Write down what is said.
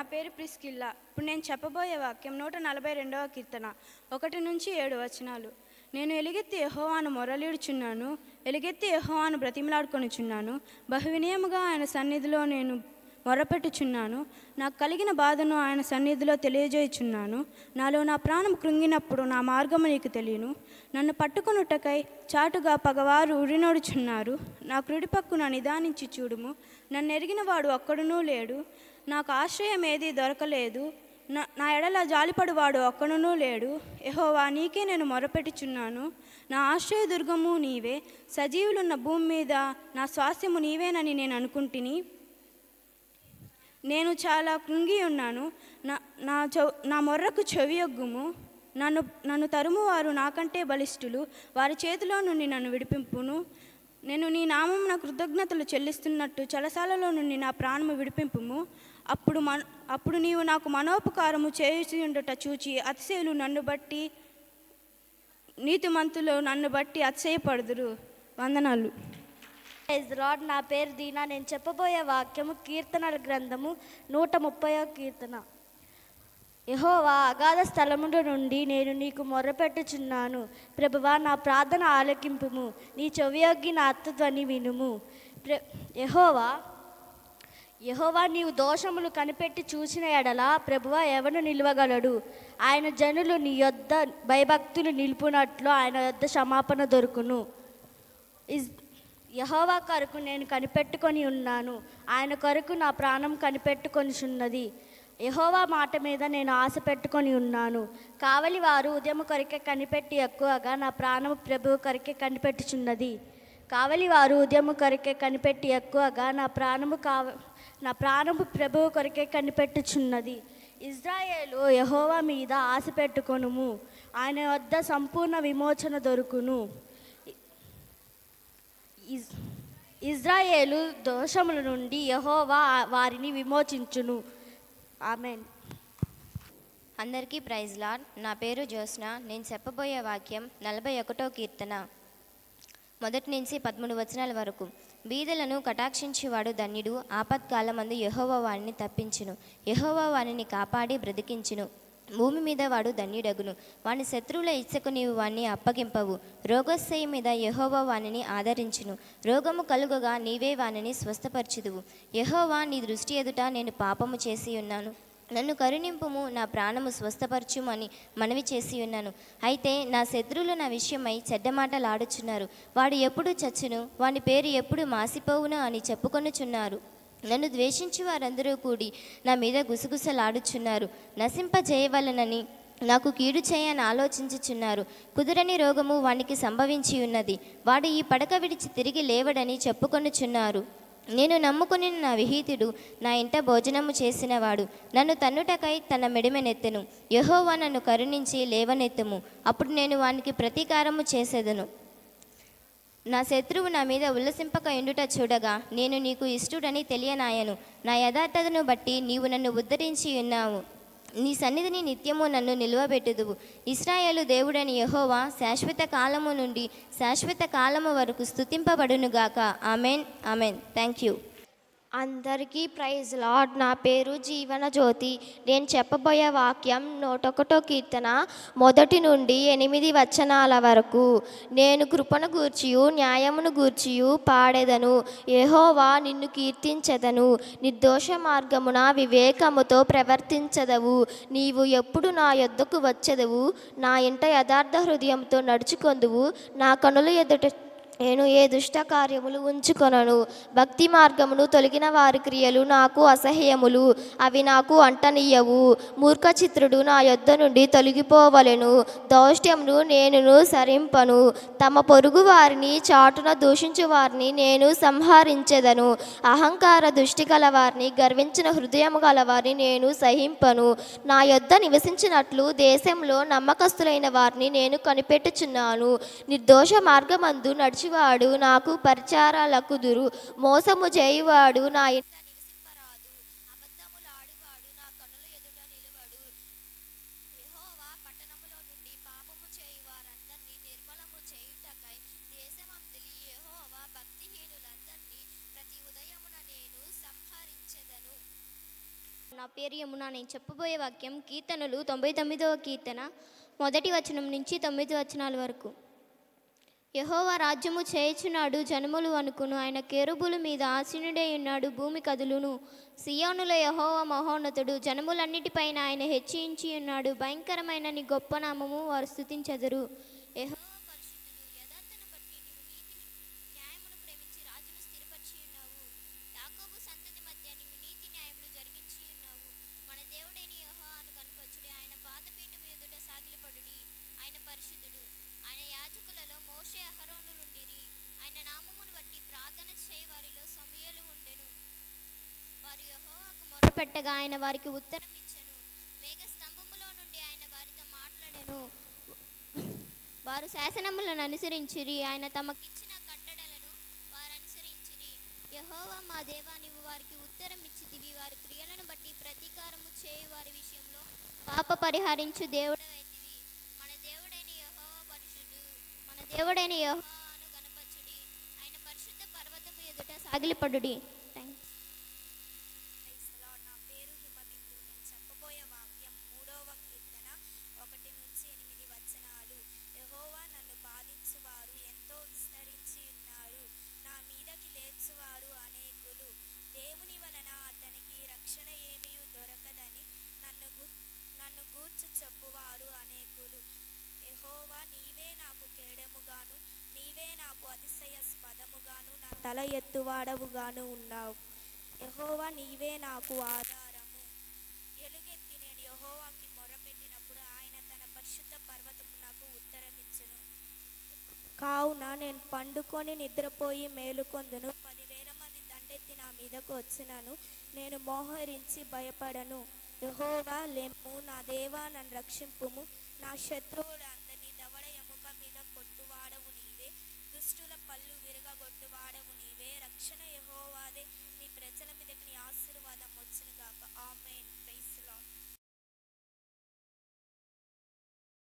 నా పేరు ప్రిస్కిల్లా. ఇప్పుడు నేను చెప్పబోయే వాక్యం నూట నలభై రెండవ కీర్తన. ఒకటి నుంచి ఏడు వచనాలు. నేను ఎలుగెత్తి యహోవాను మొరలీడుచున్నాను. ఎలుగెత్తి యహోవాను బ్రతిమలాడుకొనుచున్నాను. బహువినయముగా ఆయన సన్నిధిలో నేను మొరపెట్టుచున్నాను. నాకు కలిగిన బాధను ఆయన సన్నిధిలో తెలియజేయుచున్నాను. నాలో నా ప్రాణం కృంగినప్పుడు నా మార్గము నీకు తెలియను. నన్ను పట్టుకొనుటకై చాటుగా పగవారు ఉరినోడుచున్నారు. నా కృడిపక్కున నిదానించి చూడుము. నన్ను ఎరిగిన వాడు ఒక్కడునూ లేడు. నాకు ఆశ్రయం ఏదీ దొరకలేదు. నా నా ఎడల జాలిపడువాడు ఒక్కడునూ లేడు. ఎహోవా నీకే నేను మొరపెట్టుచున్నాను. నా ఆశ్రయ దుర్గము నీవే. సజీవులున్న భూమి మీద నా స్వాస్థ్యము నీవేనని నేను అనుకుంటుని. నేను చాలా కృంగి ఉన్నాను. నా నా చౌ నా మొర్రకు చెవియొగ్గుము నన్ను నన్ను తరుమువారు నాకంటే బలిష్ఠులు. వారి చేతిలో నుండి నన్ను విడిపింపును. నేను నీ నామం నా కృతజ్ఞతలు చెల్లిస్తున్నట్టు చలసాలలో నుండి నా ప్రాణము విడిపింపుము. అప్పుడు మన అప్పుడు నీవు నాకు మనోపకారము చేసి ఉండట చూచి అతిశయులు నన్ను బట్టి నీతిమంతులు నన్ను బట్టి అతిశయపడుదురు. వందనాలు. లార్డ్ నా పేరు దీనా. నేను చెప్పబోయే వాక్యము కీర్తనల గ్రంథము నూట ముప్పయో కీర్తన. యహోవా అగాధ స్థలముల నుండి నేను నీకు మొర్రపెట్టుచున్నాను ప్రభువా నా ప్రార్థన ఆలకింపుము. నీ చెవియొగ్గి నా అత్తధ్వని వినుము. ప్ర యహోవా యహోవా నీవు దోషములు కనిపెట్టి చూసిన ఎడల ప్రభువా ఎవను నిలవగలడు? ఆయన జనులు నీ యొద్ద భయభక్తులు నిలుపునట్లు ఆయన యొద్ద క్షమాపణ దొరుకును. ఇస్ యహోవా కొరకు నేను కనిపెట్టుకొని ఉన్నాను. ఆయన కొరకు నా ప్రాణం కనిపెట్టుకొనిచున్నది. యహోవా మాట మీద నేను ఆశ పెట్టుకొని ఉన్నాను. కావలి వారు ఉదయం కొరికే కనిపెట్టి ఎక్కువగా నా ప్రాణం ప్రభువు కొరికే కనిపెట్టుచున్నది. కావలి వారు ఉదయం కొరికే కనిపెట్టి ఎక్కువగా నా ప్రాణము కావ నా ప్రాణము ప్రభువు కొరికే కనిపెట్టుచున్నది. ఇజ్రాయేలు యహోవా మీద ఆశ పెట్టుకొనుము. ఆయన వద్ద సంపూర్ణ విమోచన దొరుకును. ఇజ్రాయేలు దోషముల నుండి యహోవా వారిని విమోచించును. ఆమెన్. అందరికీ ప్రైజ్ లాడ్. నా పేరు జ్యోత్స్న. నేను చెప్పబోయే వాక్యం నలభై ఒకటో కీర్తన. మొదటి నుంచి పదమూడు వచనాల వరకు. బీదలను కటాక్షించేవాడు ధన్యుడు. ఆపత్కాలమందు యహోవా వారిని తప్పించును. యహోవా వారిని కాపాడి బ్రతికించును. భూమి మీద వాడు ధన్యుడగును. వాని శత్రువుల ఇచ్చకు నీవు వాణ్ణి అప్పగింపవు. రోగస్థయి మీద యహోవా వానిని ఆదరించును. రోగము కలుగగా నీవే వానిని స్వస్థపరచుదువు. యహోవా నీ దృష్టి ఎదుట నేను పాపము చేసి ఉన్నాను. నన్ను కరుణింపుము నా ప్రాణము స్వస్థపరచుమని అని మనవి చేసి ఉన్నాను. అయితే నా శత్రువులు నా విషయమై చెడ్డ మాటలాడుచున్నారు. వాడు ఎప్పుడు చచ్చును? వాని పేరు ఎప్పుడు మాసిపోవును అని చెప్పుకొనుచున్నారు. నన్ను ద్వేషించి వారందరూ కూడి నా మీద గుసగుసలాడుచున్నారు. నశింపజేయవలనని నాకు కీడు చేయని ఆలోచించుచున్నారు. కుదురని రోగము వానికి సంభవించి ఉన్నది. వాడు ఈ పడక విడిచి తిరిగి లేవడని చెప్పుకొనుచున్నారు. నేను నమ్ముకుని నా విహీతుడు నా ఇంట భోజనము చేసినవాడు. నన్ను తన్నుటకై తన మెడిమెనెత్తెను. యహోవా నన్ను కరుణించి లేవనెత్తము. అప్పుడు నేను వానికి ప్రతీకారము చేసేదను. నా శత్రువు నా మీద ఉల్లసింపక ఎండుట చూడగా నేను నీకు ఇష్టుడని తెలియనాయను. నా యథార్థతను బట్టి నీవు నన్ను ఉద్ధరించి ఉన్నావు. నీ సన్నిధిని నిత్యము నన్ను నిలువబెట్టుదువు. ఇస్రాయేలు దేవుడని యహోవా శాశ్వత కాలము నుండి శాశ్వత కాలము వరకు స్థుతింపబడునుగాక ఆమెన్ ఆమెన్. థ్యాంక్ యూ అందరికీ ప్రైజ్ లార్డ్. నా పేరు జీవన జ్యోతి. నేను చెప్పబోయే వాక్యం నూటొకటో కీర్తన మొదటి నుండి ఎనిమిది వచనాల వరకు. నేను కృపను గూర్చియు న్యాయమును గూర్చియు పాడెదను. ఏహోవా నిన్ను కీర్తించెదను. నిర్దోష మార్గమున వివేకముతో ప్రవర్తించదవు. నీవు ఎప్పుడు నా యొద్దకు వచ్చెదవు. నా ఇంట యథార్థ హృదయంతో నడుచుకొందువు. నా కనుల ఎదుట నేను ఏ దుష్ట కార్యములు ఉంచుకొనను? భక్తి మార్గమును తొలగిన వారి క్రియలు నాకు అసహ్యములు. అవి నాకు అంటనీయవు. మూర్ఖచిత్రుడు నా యొద్ద నుండి తొలగిపోవలెను. దౌష్ట్యమును నేనును సరింపను. తమ పొరుగు వారిని చాటున దూషించు వారిని నేను సంహరించెదను. అహంకార దృష్టి గల వారిని గర్వించిన హృదయము గల వారిని నేను సహింపను. నా యొద్ద నివసించినట్లు దేశంలో నమ్మకస్తులైన వారిని నేను కనిపెట్టుచున్నాను. నిర్దోష మార్గమందు నడిచి వాడు నాకు పరిచారాలకుదురు మోసము చేయువాడు నా ఇంట నా ఎదుట నుండి పాపము చేయు వారందరినీ ప్రతి నేను నా పేరు యమున నేను చెప్పబోయే వాక్యం కీర్తనలు తొంభై తొమ్మిదవ కీర్తన మొదటి వచనం నుంచి తొమ్మిది వచనాల వరకు. యహోవ రాజ్యము చేయుచున్నాడు జనములు అనుకును. ఆయన కేరుబుల మీద ఆసీనుడై ఉన్నాడు భూమి కదులును. సియోనుల యహోవ మహోన్నతుడు జనములన్నిటిపైన ఆయన హెచ్చించి ఉన్నాడు. భయంకరమైన నీ గొప్ప నామము వారు స్థుతించెదరు యహో పరిశుద్ధుడు యథార్థను బట్టి నీవు నీతిని న్యాయమును ప్రేమించి రాజును స్థిరపరిచి ఉన్నావు యాకోబు సంతతి మధ్య నీవు నీతి న్యాయములు జరిగించి ఉన్నావు మన దేవుడైన యెహోవాను కనుపరచుడి ఆయన పాదపీఠం ఎదుట సాగిలపడుడి ఆయన పరిశుద్ధుడు ఆయన యాజకులలో మోషే అహరోనులుండిరి ఆయన నామమును బట్టి ప్రార్థన చేయ వారిలో సమయలు ఉండెను వారు పెట్టగా ఆయన వారికి ఉత్తరం ఇచ్చను. మేఘ స్తంభములో నుండి ఆయన వారితో మాట్లాడెను. వారు శాసనములను అనుసరించిరి ఆయన తమకిచ్చిన కట్టడలను వారు అనుసరించిరి యహోవా మా దేవా నీవు వారికి ఉత్తరం ఇచ్చితివి. వారి క్రియలను బట్టి ప్రతీకారము చేయు వారి విషయంలో పాప పరిహరించు దేవుడు మన దేవుడైన యహోవా పరిశుద్ధుడు మన దేవుడైన యహోవాను గణపరచుడి ఆయన పరిశుద్ధ పర్వతము ఎదుట సాగిలిపడుడి థ్యాంక్స్ క్రైస్తలాడ్ నా పేరు హిమబిందు నేను చెప్పబోయే వాక్యం మూడవ కీర్తన ఒకటి నుంచి ఎనిమిది వచనాలు యెహోవా నన్ను బాధించువారు ఎంతో విస్తరించి ఉన్నారు నా మీదకి లేచువారు అనేకులు దేవుని వలన అతనికి రక్షణ ఏమీ దొరకదని నన్ను గు- నన్ను గూర్చు చెప్పువారు అనేకులు యెహోవా నీవే నాకు కేడముగాను నీవే నాకు అతిశయస్పదముగాను నా తల ఎత్తువాడవుగాను ఉన్నావు. యహోవా నీవే నాకు ఆధారము. ఎలుగెత్తి నేను యహోవాకి మొరపెట్టినప్పుడు ఆయన తన పరిశుద్ధ పర్వతము నాకు ఉత్తరమిచ్చును. కావున నేను పండుకొని నిద్రపోయి మేలుకొందును. పదివేల మంది దండెత్తి నా మీదకు వచ్చినను. నేను మోహరించి భయపడను. యహోవా లెమ్ము నా దేవా నన్ను రక్షింపుము. నా శత్రువులందరినీ దవడ ఎముక మీద కొట్టువాడవు నీవే. దుష్టుల పళ్ళు విరగొట్టువాడవు నీవే. రక్షణ యహోవాదే. నీ ప్రజల మీద నీ ఆశీర్వాదం వచ్చును గాక ఆమెన్.